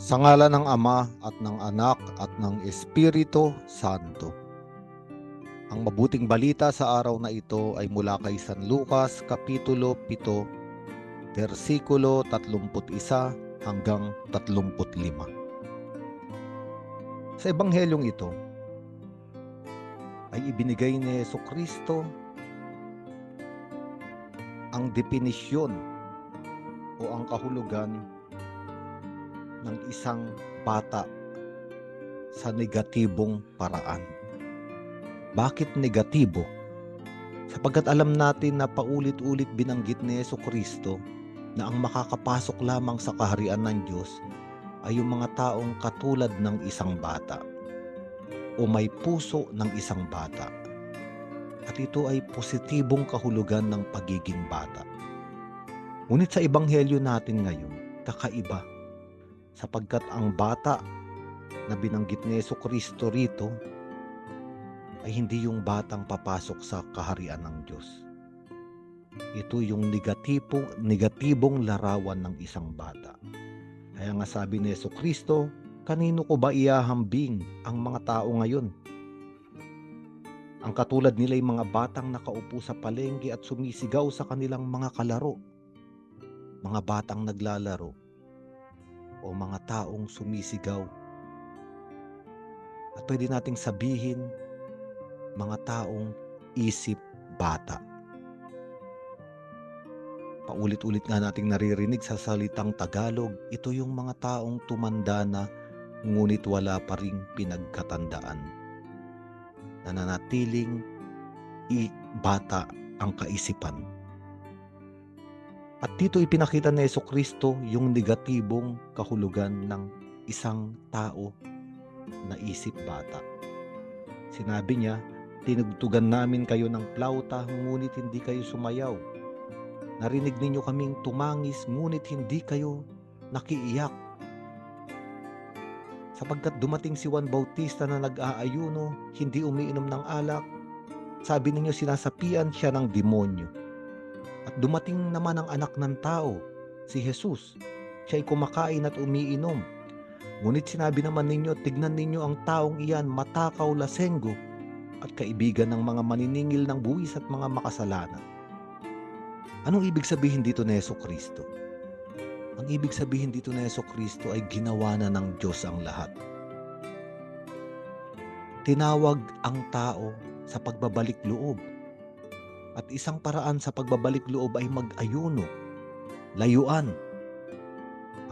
Sa ngala ng Ama at ng Anak at ng Espiritu Santo. Ang mabuting balita sa araw na ito ay mula kay San Lucas Kapitulo 7, versikulo 31 hanggang 35. Sa ebanghelyong ito ay ibinigay ni Yeso Kristo ang definisyon o ang kahulugan ng isang bata sa negatibong paraan. Bakit negatibo? Sapagkat alam natin na paulit-ulit binanggit ni Yeso Kristo na ang makakapasok lamang sa kaharian ng Diyos ay yung mga taong katulad ng isang bata o may puso ng isang bata. At ito ay positibong kahulugan ng pagiging bata. Ngunit sa ebanghelyo natin ngayon, kakaiba sapagkat ang bata na binanggit ni Yeso Kristo rito ay hindi yung batang papasok sa kaharian ng Diyos. Ito yung negatibong, negatibong larawan ng isang bata. Kaya nga sabi ni Yeso Kristo, kanino ko ba iahambing ang mga tao ngayon? Ang katulad nila ay mga batang nakaupo sa palengke at sumisigaw sa kanilang mga kalaro. Mga batang naglalaro o mga taong sumisigaw. At pwede nating sabihin, mga taong isip bata. Paulit-ulit nga nating naririnig sa salitang Tagalog, ito yung mga taong tumanda na ngunit wala pa ring pinagkatandaan. Nananatiling i bata ang kaisipan. At dito ipinakita ni Yeso Kristo yung negatibong kahulugan ng isang tao na isip bata. Sinabi niya, tinugtugan namin kayo ng plauta ngunit hindi kayo sumayaw. Narinig ninyo kaming tumangis ngunit hindi kayo nakiiyak. Sapagkat dumating si Juan Bautista na nag-aayuno, hindi umiinom ng alak, sabi ninyo sinasapian siya ng demonyo. At dumating naman ang anak ng tao, si Jesus. Siya ay kumakain at umiinom. Ngunit sinabi naman ninyo, tignan ninyo ang taong iyan, matakaw lasenggo, at kaibigan ng mga maniningil ng buwis at mga makasalanan. Anong ibig sabihin dito ni Yeso Kristo? Ang ibig sabihin dito ni Yeso Kristo ay ginawa na ng Diyos ang lahat. Tinawag ang tao sa pagbabalik loob. At isang paraan sa pagbabalik loob ay mag-ayuno, layuan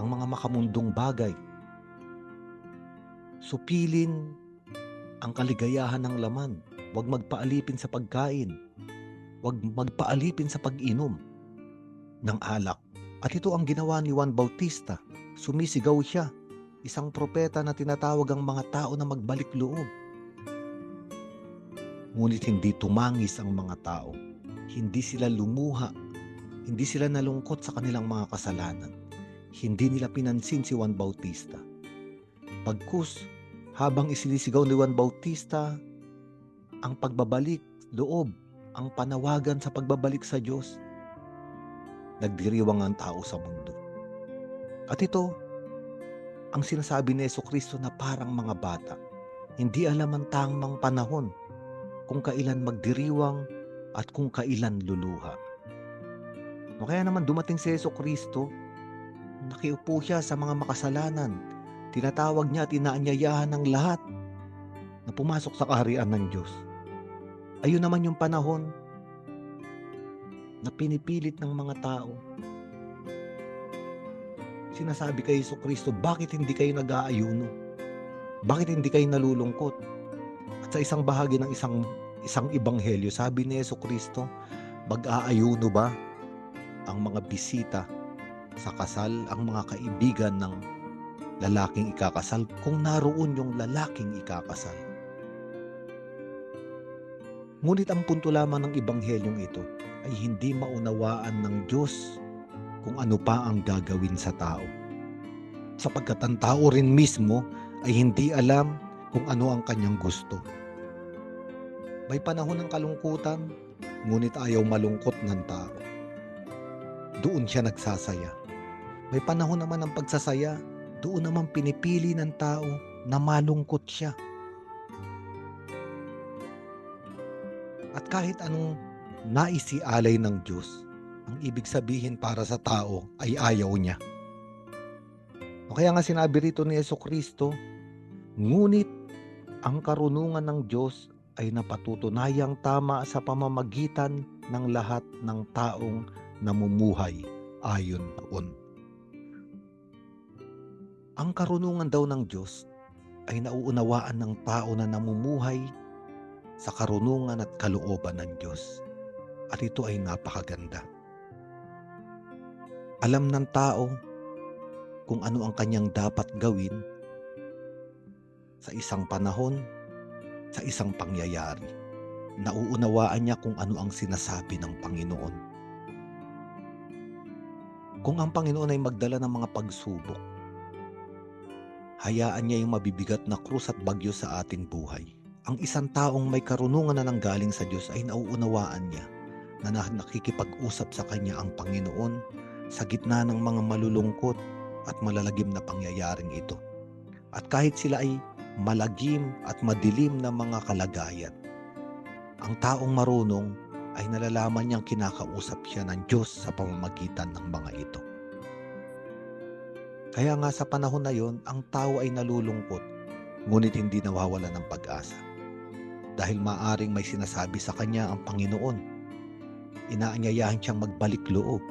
ang mga makamundong bagay. Supilin ang kaligayahan ng laman. Huwag magpaalipin sa pagkain. Huwag magpaalipin sa pag-inom ng alak. At ito ang ginawa ni Juan Bautista. Sumisigaw siya, isang propeta na tinatawag ang mga tao na magbalik loob. Ngunit hindi tumangis ang mga tao. Hindi sila lumuha. Hindi sila nalungkot sa kanilang mga kasalanan. Hindi nila pinansin si Juan Bautista. Pagkus, habang isinisigaw ni Juan Bautista ang pagbabalik loob, ang panawagan sa pagbabalik sa Diyos, nagdiriwang ang tao sa mundo. At ito, ang sinasabi ni Yeso Kristo na parang mga bata, hindi alam ang tamang panahon kung kailan magdiriwang at kung kailan luluha. No, kaya naman dumating si Yeso Kristo, nakiupo siya sa mga makasalanan, tinatawag niya at inaanyayahan ng lahat na pumasok sa kaharian ng Diyos. Ayun naman yung panahon na pinipilit ng mga tao. Sinasabi kay Yeso Kristo, bakit hindi kayo nag-aayuno? Bakit hindi kayo nalulungkot? At sa isang bahagi ng isang isang ibanghelyo, sabi ni Yeso Kristo, mag-aayuno ba ang mga bisita sa kasal, ang mga kaibigan ng lalaking ikakasal kung naroon yung lalaking ikakasal. Ngunit ang punto lamang ng ibanghelyong ito ay hindi maunawaan ng Diyos kung ano pa ang gagawin sa tao. Sapagkat ang tao rin mismo ay hindi alam kung ano ang kanyang gusto. May panahon ng kalungkutan, ngunit ayaw malungkot ng tao. Doon siya nagsasaya. May panahon naman ng pagsasaya, doon naman pinipili ng tao na malungkot siya. At kahit anong naisialay ng Diyos, ang ibig sabihin para sa tao ay ayaw niya. O kaya nga sinabi rito ni Yeso Kristo, ngunit ang karunungan ng Diyos ay napatutunayang tama sa pamamagitan ng lahat ng taong namumuhay ayon doon. Ang karunungan daw ng Diyos ay nauunawaan ng tao na namumuhay sa karunungan at kalooban ng Diyos. At ito ay napakaganda. Alam ng tao kung ano ang kanyang dapat gawin sa isang panahon, sa isang pangyayari. Nauunawaan niya kung ano ang sinasabi ng Panginoon. Kung ang Panginoon ay magdala ng mga pagsubok, hayaan niya yung mabibigat na krus at bagyo sa ating buhay. Ang isang taong may karunungan na nanggaling sa Diyos ay nauunawaan niya na nakikipag-usap sa kanya ang Panginoon sa gitna ng mga malulungkot at malalagim na pangyayaring ito. At kahit sila ay malagim at madilim na mga kalagayan, ang taong marunong ay nalalaman niyang kinakausap siya ng Diyos sa pamamagitan ng mga ito. Kaya nga sa panahon na yon, ang tao ay nalulungkot, ngunit hindi nawawala ng pag-asa. Dahil maaring may sinasabi sa kanya ang Panginoon. Inaanyayahan siyang magbalik loob.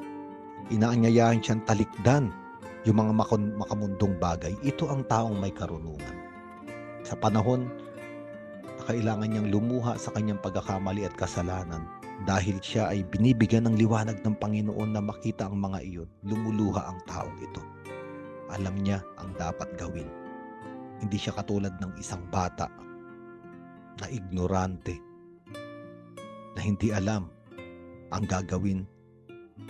Inaanyayahan siyang talikdan yung mga makamundong bagay. Ito ang taong may karunungan. Sa panahon na kailangan niyang lumuha sa kanyang pagkakamali at kasalanan, dahil siya ay binibigyan ng liwanag ng Panginoon na makita ang mga iyon, lumuluha ang taong ito. Alam niya ang dapat gawin. Hindi siya katulad ng isang bata na ignorante, na hindi alam ang gagawin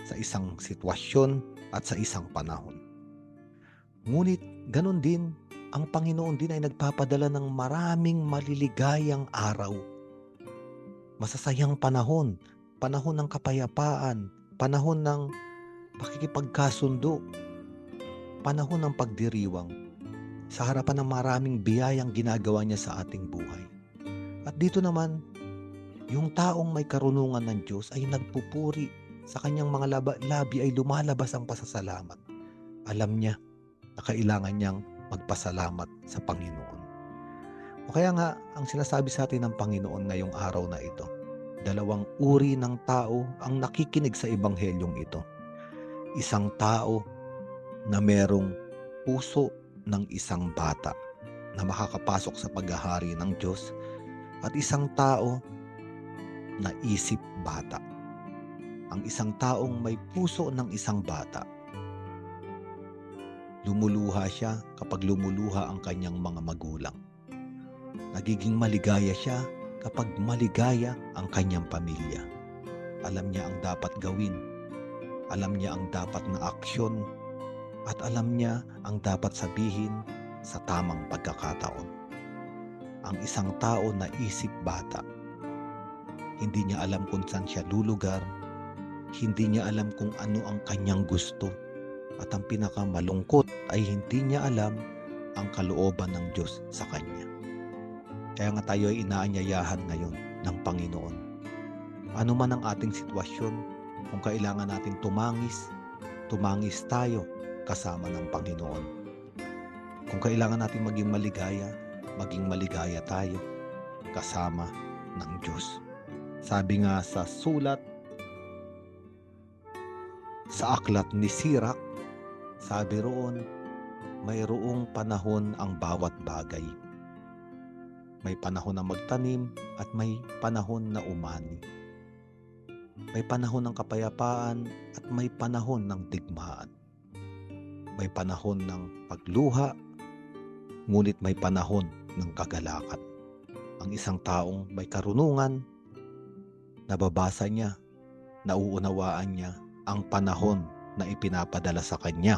sa isang sitwasyon at sa isang panahon. Ngunit ganun din, ang Panginoon din ay nagpapadala ng maraming maliligayang araw masasayang panahon, panahon ng kapayapaan, panahon ng pakikipagkasundo, panahon ng pagdiriwang sa harapan ng maraming biyayang ginagawa niya sa ating buhay. At dito naman, yung taong may karunungan ng Diyos ay nagpupuri sa kanyang mga labi ay lumalabas ang pasasalamat. Alam niya na kailangan niyang magpasalamat sa Panginoon. O kaya nga, ang sinasabi sa atin ng Panginoon ngayong araw na ito, dalawang uri ng tao ang nakikinig sa ebanghelyong ito. Isang tao na merong puso ng isang bata na makakapasok sa paghahari ng Diyos at isang tao na isip bata. Ang isang taong may puso ng isang bata lumuluha siya kapag lumuluha ang kanyang mga magulang Nagiging maligaya siya kapag maligaya ang kanyang pamilya. Alam niya ang dapat gawin. Alam niya ang dapat na aksyon. At alam niya ang dapat sabihin sa tamang pagkakataon. Ang isang tao na isip bata. Hindi niya alam kung saan siya lulugar. Hindi niya alam kung ano ang kanyang gusto. At ang pinakamalungkot ay hindi niya alam ang kalooban ng Diyos sa kanya. Kaya nga tayo ay inaanyayahan ngayon ng Panginoon. Ano man ang ating sitwasyon, kung kailangan natin tumangis, tumangis tayo kasama ng Panginoon. Kung kailangan natin maging maligaya, maging maligaya tayo kasama ng Diyos. Sabi nga sa sulat sa aklat ni Sirak, sabi roon, mayroong panahon ang bawat bagay may panahon na magtanim at may panahon na umani. May panahon ng kapayapaan at may panahon ng digmaan. May panahon ng pagluha, ngunit may panahon ng kagalakan. Ang isang taong may karunungan, nababasa niya, nauunawaan niya ang panahon na ipinapadala sa kanya